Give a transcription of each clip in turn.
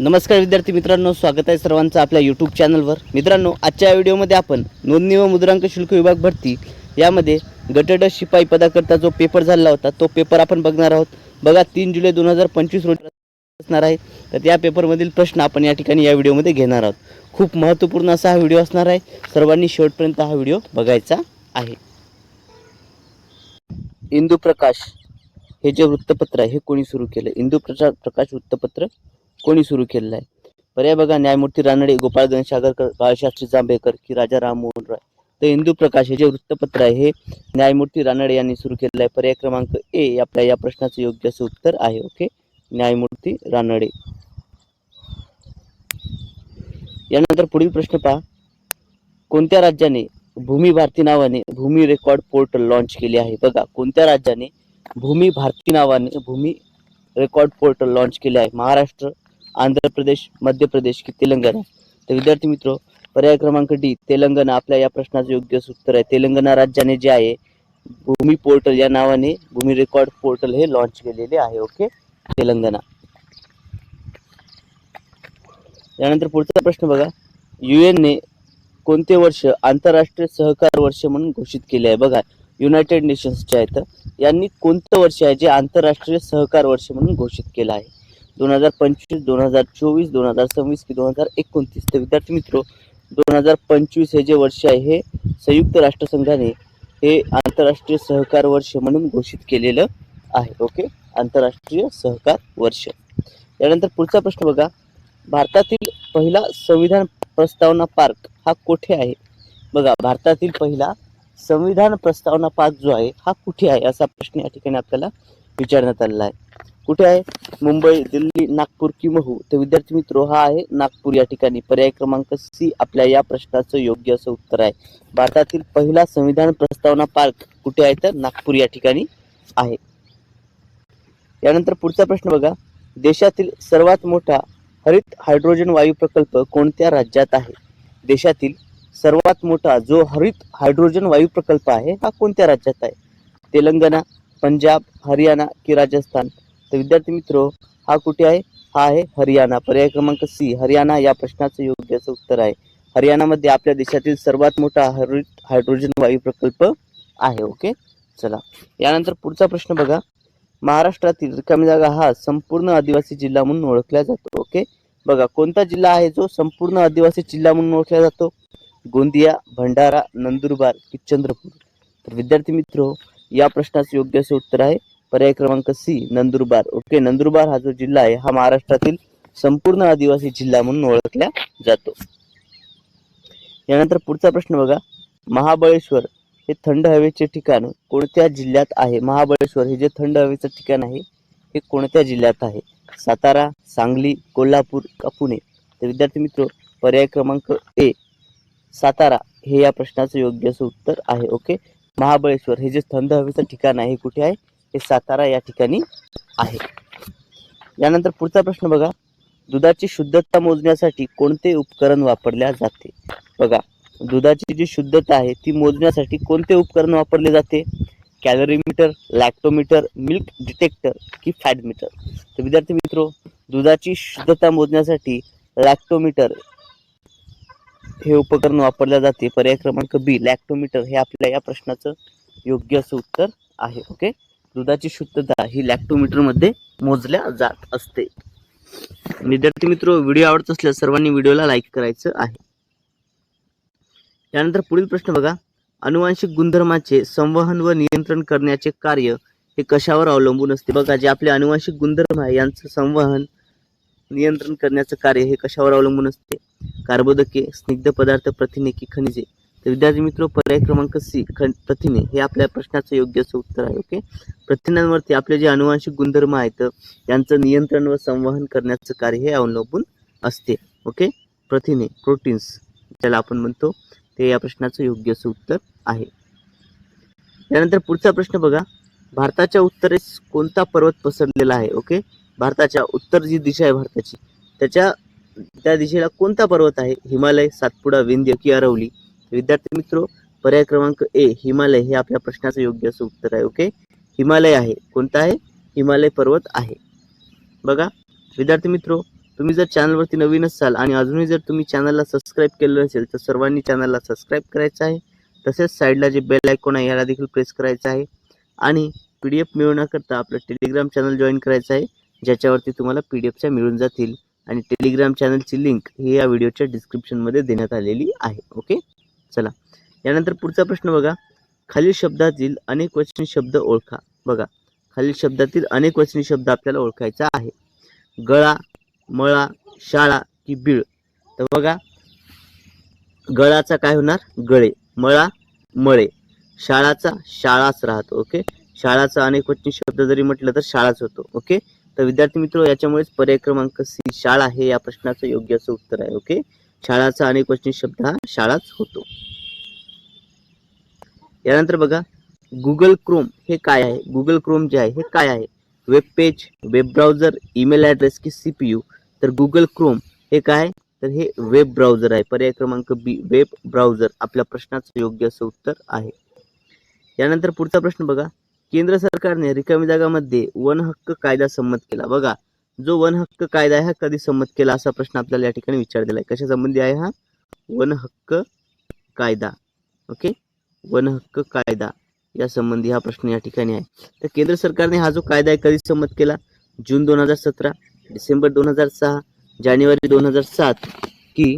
नमस्कार विद्यार्थी मित्रांनो स्वागत आहे सर्वांचं आपल्या यूट्यूब चॅनलवर मित्रांनो आजच्या व्हिडिओमध्ये आपण नोंदणी व मुद्रांक शुल्क विभाग भरती यामध्ये गटड शिपाई पदाकरता जो पेपर झाला होता तो पेपर आपण बघणार आहोत. बघा तीन जुलै दोन हजार पंचवीस रोजी असणार आहे. तर त्या पेपरमधील प्रश्न आपण या ठिकाणी या व्हिडिओमध्ये घेणार आहोत. खूप महत्त्वपूर्ण असा हा व्हिडिओ असणार आहे. सर्वांनी शेवटपर्यंत हा व्हिडिओ बघायचा आहे. इंदू प्रकाश हे जे वृत्तपत्र आहे हे कोणी सुरू केलं? इंदू प्रचा प्रकाश वृत्तपत्र कोणी सुरू केलेला आहे? पर्याय बघा न्यायमूर्ती रानडे गोपाळ गणेश आगरकर बाळशास्त्री जांभेकर की राजा राममोहन रॉय. तर हिंदू प्रकाश हे जे वृत्तपत्र आहे हे न्यायमूर्ती रानडे यांनी सुरू केलेलं आहे. पर्याय क्रमांक ए आपल्या या प्रश्नाचं योग्य असं उत्तर आहे ओके? न्यायमूर्ती रानडे. यानंतर पुढील प्रश्न पहा. कोणत्या राज्याने भूमी भारती नावाने भूमी रेकॉर्ड पोर्टल लॉन्च केले आहे? बघा कोणत्या राज्याने भूमी भारती नावाने भूमी रेकॉर्ड पोर्टल लॉन्च केले आहे? महाराष्ट्र आंध्र प्रदेश मध्य प्रदेश की तेलंगणा. तर विद्यार्थी मित्र पर्याय क्रमांक डी तेलंगणा आपल्या या प्रश्नाचं योग्य उत्तर आहे. तेलंगणा राज्याने जे आहे भूमी पोर्टल या नावाने भूमी रेकॉर्ड पोर्टल हे लॉन्च केलेले आहे ओके तेलंगणा. यानंतर पुढचा प्रश्न बघा. युएनने ने कोणते वर्ष आंतरराष्ट्रीय सहकार वर्ष म्हणून घोषित केले आहे? बघा युनायटेड नेशन्स जे आहेत यांनी कोणतं वर्ष आहे जे आंतरराष्ट्रीय सहकार वर्ष म्हणून घोषित केलं आहे? दोन हजार पंचवीस दोन हजार चोवीस दोन हजार सव्वीस की दोन हजार एकोणतीस. तर विद्यार्थी मित्र दोन हजार पंचवीस हे जे वर्ष आहे हे संयुक्त राष्ट्रसंघाने हे आंतरराष्ट्रीय सहकार वर्ष म्हणून घोषित केलेलं आहे ओके? आंतरराष्ट्रीय सहकार वर्ष. यानंतर पुढचा प्रश्न बघा. भारतातील पहिला संविधान प्रस्तावना पार्क हा कुठे आहे? बघा भारतातील पहिला संविधान प्रस्तावना पार्क जो आहे हा कुठे आहे असा प्रश्न या ठिकाणी आपल्याला विचारण्यात आलेला आहे कुठे आहे? मुंबई दिल्ली नागपूर की महू? तर विद्यार्थी मित्र हा आहे नागपूर या ठिकाणी. पर्याय क्रमांक सी आपल्या या प्रश्नाचं योग्य असं उत्तर आहे. भारतातील पहिला संविधान प्रस्तावना पार्क कुठे आहे? तर नागपूर या ठिकाणी आहे. यानंतर पुढचा प्रश्न बघा. देशातील सर्वात मोठा हरित हायड्रोजन वायू प्रकल्प कोणत्या राज्यात आहे? देशातील सर्वात मोठा जो हरित हायड्रोजन वायू प्रकल्प आहे हा कोणत्या राज्यात आहे? तेलंगणा पंजाब हरियाणा की राजस्थान. तर विद्यार्थी मित्र हा कुठे आहे? हा आहे हरियाणा. पर्याय क्रमांक सी हरियाणा या प्रश्नाचं योग्य असं उत्तर आहे. हरियाणामध्ये आपल्या देशातील सर्वात मोठा हरित हायड्रोजन वायू प्रकल्प आहे ओके? चला. यानंतर पुढचा प्रश्न बघा. महाराष्ट्रातील रिकामी जागा हा संपूर्ण आदिवासी जिल्हा म्हणून ओळखला जातो ओके? बघा कोणता जिल्हा आहे जो संपूर्ण आदिवासी जिल्हा म्हणून ओळखला जातो? गोंदिया भंडारा नंदुरबार की चंद्रपूर. तर विद्यार्थी मित्र या प्रश्नाचं योग्य असं उत्तर आहे. पर्याय क्रमांक सी नंदुरबार. ओके नंदुरबार हा जो जिल्हा आहे हा महाराष्ट्रातील संपूर्ण आदिवासी जिल्हा म्हणून ओळखला जातो. यानंतर पुढचा प्रश्न बघा. महाबळेश्वर हे थंड हवेचे ठिकाण कोणत्या जिल्ह्यात आहे? महाबळेश्वर हे जे थंड हवेचं ठिकाण आहे हे कोणत्या जिल्ह्यात आहे? सातारा सांगली कोल्हापूर का पुणे? तर विद्यार्थी मित्र पर्याय क्रमांक ए सातारा हे या प्रश्नाचं योग्य असं उत्तर आहे. ओके महाबळेश्वर. हे जे थंड हवेचं ठिकाण आहे हे कुठे आहे? हे सातारा या ठिकाणी आहे. यानंतर पुढचा प्रश्न बघा. दुधाची शुद्धता मोजण्यासाठी कोणते उपकरण वापरल्या जाते? बघा दुधाची जी शुद्धता आहे ती मोजण्यासाठी कोणते उपकरण वापरले जाते? कॅलरीमीटर लॅक्टोमीटर मिल्क डिटेक्टर की फॅट मीटर? तर विद्यार्थी मित्र दुधाची शुद्धता मोजण्यासाठी लॅक्टोमीटर हे उपकरण वापरले जाते. पर्याय क्रमांक बी लॅक्टोमीटर हे आपल्या या प्रश्नाचं योग्य असं उत्तर आहे ओके दुधाची शुद्धता ही लॅक्टोमीटरमध्ये मोजल्या जात असते. विद्यार्थी मित्र व्हिडिओ आवडत असल्यास सर्वांनी व्हिडिओला लाईक करायचं आहे. यानंतर पुढील प्रश्न बघा. अनुवांशिक गुणधर्माचे संवहन व नियंत्रण करण्याचे कार्य हे कशावर अवलंबून असते? बघा जे आपले अनुवांशिक गुणधर्म आहे यांचं संवहन नियंत्रण करण्याचं कार्य हे कशावर अवलंबून असते? कार्बोदके स्निग्ध पदार्थ प्रथिने की खनिजे? तर विद्यार्थी मित्र पर्याय क्रमांक सी खन प्रथिने हे आपल्या प्रश्नाचं योग्य असं उत्तर आहे ओके? प्रथिनांवरती आपले जे अनुवांशिक गुणधर्म आहेत यांचं नियंत्रण व संवहन करण्याचं कार्य हे अवलंबून असते ओके? प्रथिने प्रोटीन्स ज्याला आपण म्हणतो ते या प्रश्नाचं योग्य असं उत्तर आहे. त्यानंतर पुढचा प्रश्न बघा. भारताच्या उत्तरेस कोणता पर्वत पसरलेला आहे ओके? भारताच्या उत्तर जी दिशा आहे भारताची त्याच्या त्या दिशेला कोणता पर्वत आहे? हिमालय सातपुडा विंध्य की अरवली? विद्यार्थी मित्र पर्याय क्रमांक ए हिमालय हे आपल्या प्रश्नाचं योग्य असं उत्तर आहे ओके? हिमालय आहे. कोणता आहे? हिमालय पर्वत आहे. बघा विद्यार्थी मित्र तुम्ही जर चॅनलवरती नवीन असाल आणि अजूनही जर तुम्ही चॅनलला सबस्क्राईब केलं असेल तर सर्वांनी चॅनलला सबस्क्राईब करायचं आहे. तसेच साईडला जे बेल आयकॉन आहे याला देखील प्रेस करायचं आहे. आणि पी डी एफ मिळवण्याकरता आपलं टेलिग्राम चॅनल जॉईन करायचं आहे. ज्याच्यावरती तुम्हाला पी डी एफच्या मिळून जातील आणि टेलिग्राम चॅनलची लिंक ही या व्हिडिओच्या डिस्क्रिप्शनमध्ये देण्यात आलेली आहे. ओके चला. यानंतर पुढचा प्रश्न बघा. खालील शब्दातील अनेक वचनी शब्द ओळखा. बघा. खालील शब्दातील अनेक वचनी शब्द आपल्याला ओळखायचा आहे. गळा मळा शाळा की बीळ. तर बघा. गळाचा काय होणार? गळे. मळा मळे. शाळाचा शाळाच राहतो. ओके शाळाचा अनेक वचनी शब्द जरी म्हटलं तर शाळाच होतो. ओके तर विद्यार्थी मित्र याच्यामुळेच पर्याय क्रमांक सी शाळा हे या प्रश्नाचं योग्य असं उत्तर आहे ओके? शाळाचा अनेक वचनी शब्द हा शाळाच होतो. यानंतर बघा गुगल क्रोम हे काय आहे? गुगल क्रोम जे आहे हे काय आहे? Web page web browser email address की सी पी यू तर गुगल क्रोम हे काय? आहे? तर हे वेब ब्राउझर आहे. पर्याय क्रमांक बी वेब ब्राउझर आपल्या प्रश्नाचं योग्य असं उत्तर आहे. यानंतर पुढचा प्रश्न बघा. केंद्र सरकारने रिकामी जागामध्ये वन हक्क कायदा संमत केला. बघा जो वन हक्क कायदा आहे हा कधी संमत केला असा प्रश्न आपल्याला या ठिकाणी विचारलेला आहे. कशा संबंधी आहे हा? वन हक्क कायदा. ओके? वन हक्क कायदा या संबंधी हा प्रश्न या ठिकाणी आहे. तर केंद्र सरकारने हा जो कायदा आहे कधी संमत केला? जून दोन हजार सतरा डिसेंबर दोन हजार सहा जानेवारी दोन हजार सात की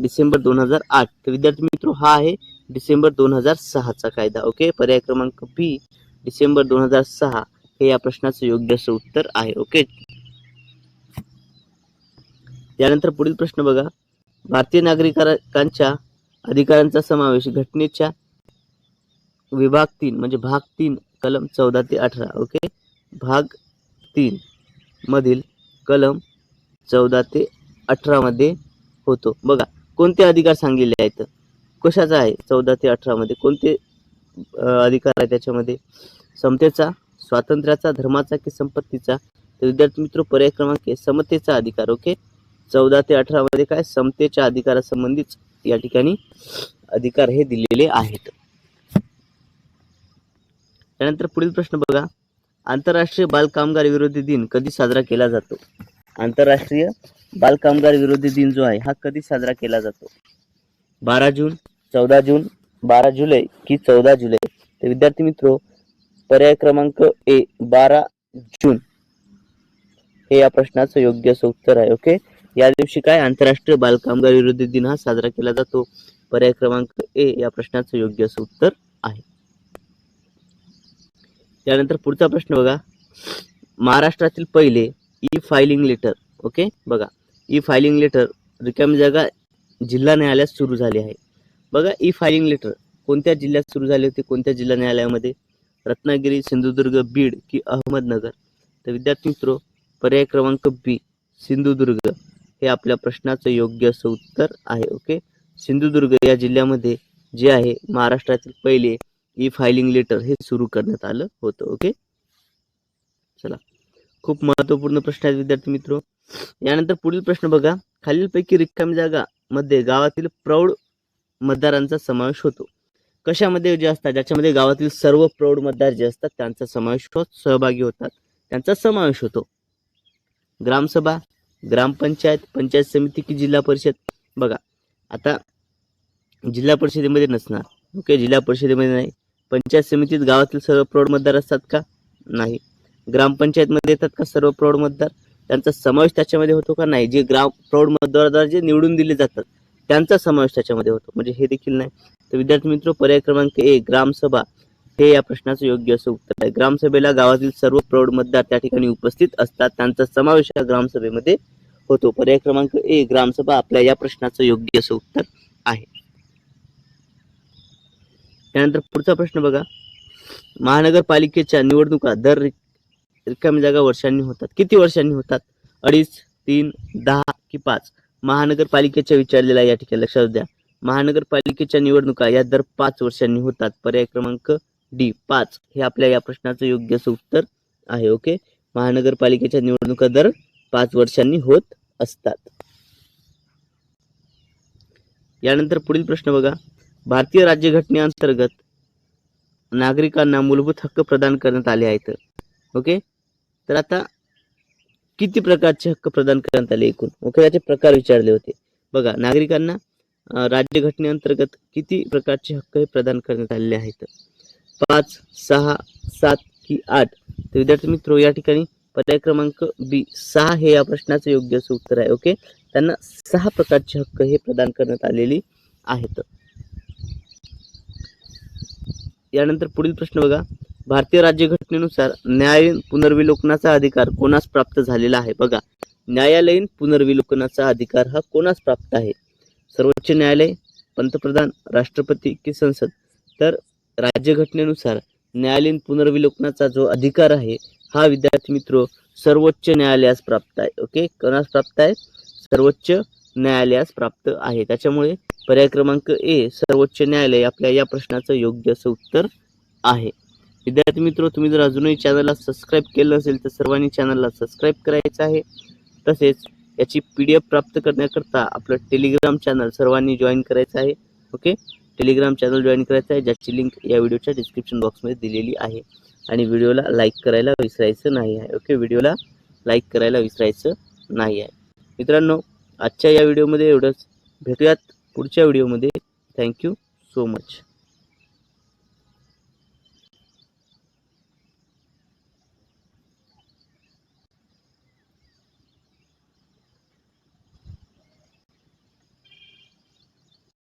डिसेंबर दोन हजार आठ. तर विद्यार्थी मित्र हा आहे डिसेंबर दोन हजार सहाचा कायदा. ओके? पर्याय क्रमांक बी. डिसेंबर दोन हजार सहा हे या प्रश्नाचं योग्य असं उत्तर आहे ओके? त्यानंतर पुढील प्रश्न बघा. भारतीय नागरिकांच्या अधिकारांचा समावेश घटनेच्या विभाग तीन म्हणजे भाग तीन कलम चौदा ते अठरा ओके? भाग तीन मधील कलम चौदा ते अठरामध्ये होतो. बघा कोणते अधिकार सांगितले आहेत? कशाचा आहे? चौदा ते अठरामध्ये कोणते अधिकार आहे त्याच्यामध्ये. समतेचा स्वातंत्र्याचा धर्माचा की संपत्तीचा. तर विद्यार्थी मित्र पर्याय क्रमांक आहे समतेचा अधिकार ओके? चौदा ते अठरामध्ये काय? समतेच्या अधिकारासंबंधीच या ठिकाणी अधिकार हे दिलेले आहेत. त्यानंतर पुढील प्रश्न बघा. आंतरराष्ट्रीय बालकामगार विरोधी दिन कधी साजरा केला जातो? आंतरराष्ट्रीय बालकामगार विरोधी दिन जो आहे हा कधी साजरा केला जातो? बारा जून चौदा जून बारा जुलै की चौदा जुलै. तर विद्यार्थी मित्र पर्याय क्रमांक ए बारा जून. हे या प्रश्नाचं योग्य असं उत्तर आहे ओके? या दिवशी काय? आंतरराष्ट्रीय बालकामगार विरोधी दिन हा साजरा केला जातो. पर्याय क्रमांक ए या प्रश्नाचं योग्य असं उत्तर आहे. त्यानंतर पुढचा प्रश्न बघा. महाराष्ट्रातील पहिले ई फायलिंग लेटर ओके? बघा. ई फायलिंग लेटर रिकामी जागा जिल्हा न्यायालयात सुरू झाले आहे. बघा ई फायलिंग लेटर कोणत्या जिल्ह्यात सुरू झाले होते कोणत्या जिल्हा न्यायालयामध्ये? रत्नागिरी सिंधुदुर्ग बीड की अहमदनगर? तर विद्यार्थी मित्रो पर्याय क्रमांक बी सिंधुदुर्ग. हे आपल्या प्रश्नाचं योग्य असं उत्तर आहे ओके सिंधुदुर्ग या जिल्ह्यामध्ये जे आहे महाराष्ट्रातील पहिले ई फायलिंग लेटर हे सुरू करण्यात आलं होतं ओके चला. खूप महत्त्वपूर्ण प्रश्न आहेत विद्यार्थी मित्रो. यानंतर पुढील प्रश्न बघा. खालीलपैकी रिकामी जागा मध्ये गावातील प्रौढ मतदारांचा समावेश होतो. कशामध्ये जे असतात ज्याच्यामध्ये गावातील सर्व प्रौढ मतदार जे असतात त्यांचा समावेश होत सहभागी होतात त्यांचा समावेश होतो. ग्रामसभा ग्रामपंचायत पंचायत समिती की जिल्हा परिषद? बघा आता जिल्हा परिषदेमध्ये नसणार ओके? जिल्हा परिषदेमध्ये नाही. पंचायत समितीत गावातील सर्व प्रौढ मतदार असतात का? नाही. ग्रामपंचायतमध्ये येतात का सर्व प्रौढ मतदार? त्यांचा समावेश त्याच्यामध्ये होतो का नाही? जे ग्राम प्रौढ मतदार जे निवडून दिले जातात त्यांचा समावेश त्याच्यामध्ये होतो. म्हणजे हे देखील नाही. तर विद्यार्थी मित्र पर्याय क्रमांक ए ग्रामसभा हे या प्रश्नाचं योग्य असं उत्तर आहे. ग्रामसभेला गावातील सर्व प्रौढ मतदार त्या ठिकाणी उपस्थित असतात. त्यांचा समावेश या ग्रामसभेमध्ये होतो. पर्याय क्रमांक ए ग्रामसभा आपल्या या प्रश्नाचं योग्य असं उत्तर आहे. त्यानंतर पुढचा प्रश्न बघा. महानगरपालिकेच्या निवडणुका दर रिकामी जागा वर्षांनी होतात. किती वर्षांनी होतात? अडीच तीन दहा की पाच? महानगरपालिकेच्या विचारलेला या ठिकाणी लक्षात द्या. महानगरपालिकेच्या निवडणुका या दर पाच वर्षांनी होतात. पर्याय क्रमांक डी पाच हे आपल्या या प्रश्नाचं योग्य उत्तर आहे ओके? महानगरपालिकेच्या निवडणुका दर पाच वर्षांनी होत असतात. यानंतर पुढील प्रश्न बघा. भारतीय राज्यघटनेअंतर्गत नागरिकांना मूलभूत हक्क प्रदान करण्यात आले आहेत ओके? तर आता किती प्रकारचे हक्क प्रदान करण्यात आले एकूण? ओके त्याचे प्रकार विचारले होते. बघा नागरिकांना राज्यघटनेअंतर्गत किती प्रकारचे हक्क हे प्रदान करण्यात आलेले आहेत? पाच सहा सात की आठ. तर विद्यार्थी मित्र या ठिकाणी पर्याय क्रमांक बी सहा हे या प्रश्नाचं योग्य असं उत्तर आहे ओके? त्यांना सहा प्रकारचे हक्क हे प्रदान करण्यात आलेली आहेत. यानंतर पुढील प्रश्न बघा. भारतीय राज्यघटनेनुसार न्यायालयीन पुनर्विलोकनाचा अधिकार कोणास प्राप्त झालेला आहे? बघा न्यायालयीन पुनर्विलोकनाचा अधिकार हा कोणास प्राप्त आहे? सर्वोच्च न्यायालय पंतप्रधान राष्ट्रपती की संसद? तर राज्यघटनेनुसार न्यायालयीन पुनर्विलोकनाचा जो अधिकार आहे हा विद्यार्थी मित्र सर्वोच्च न्यायालयास प्राप्त आहे. ओके? कोणास प्राप्त आहे? सर्वोच्च न्यायालयास प्राप्त आहे. त्याच्यामुळे पर्याय क्रमांक ए सर्वोच्च न्यायालय आपल्या या प्रश्नाचं योग्य असं उत्तर आहे. विद्यार्थी मित्र तुम्ही जर अजूनही चॅनलला सबस्क्राईब केलं नसेल तर सर्वांनी चॅनलला सबस्क्राईब करायचं आहे. तसेच याची पी डी एफ प्राप्त करण्याकरता आपलं टेलिग्राम चॅनल सर्वांनी जॉईन करायचं आहे. ओके टेलिग्राम चॅनल जॉईन करायचं आहे ज्याची लिंक या व्हिडिओच्या डिस्क्रिप्शन बॉक्समध्ये दिलेली आहे. आणि व्हिडिओला लाईक करायला विसरायचं नाही आहे. ओके व्हिडिओला लाईक करायला विसरायचं नाही आहे. मित्रांनो आजच्या या व्हिडिओमध्ये एवढंच. भेटूयात पुढच्या व्हिडिओमध्ये थँक्यू सो मच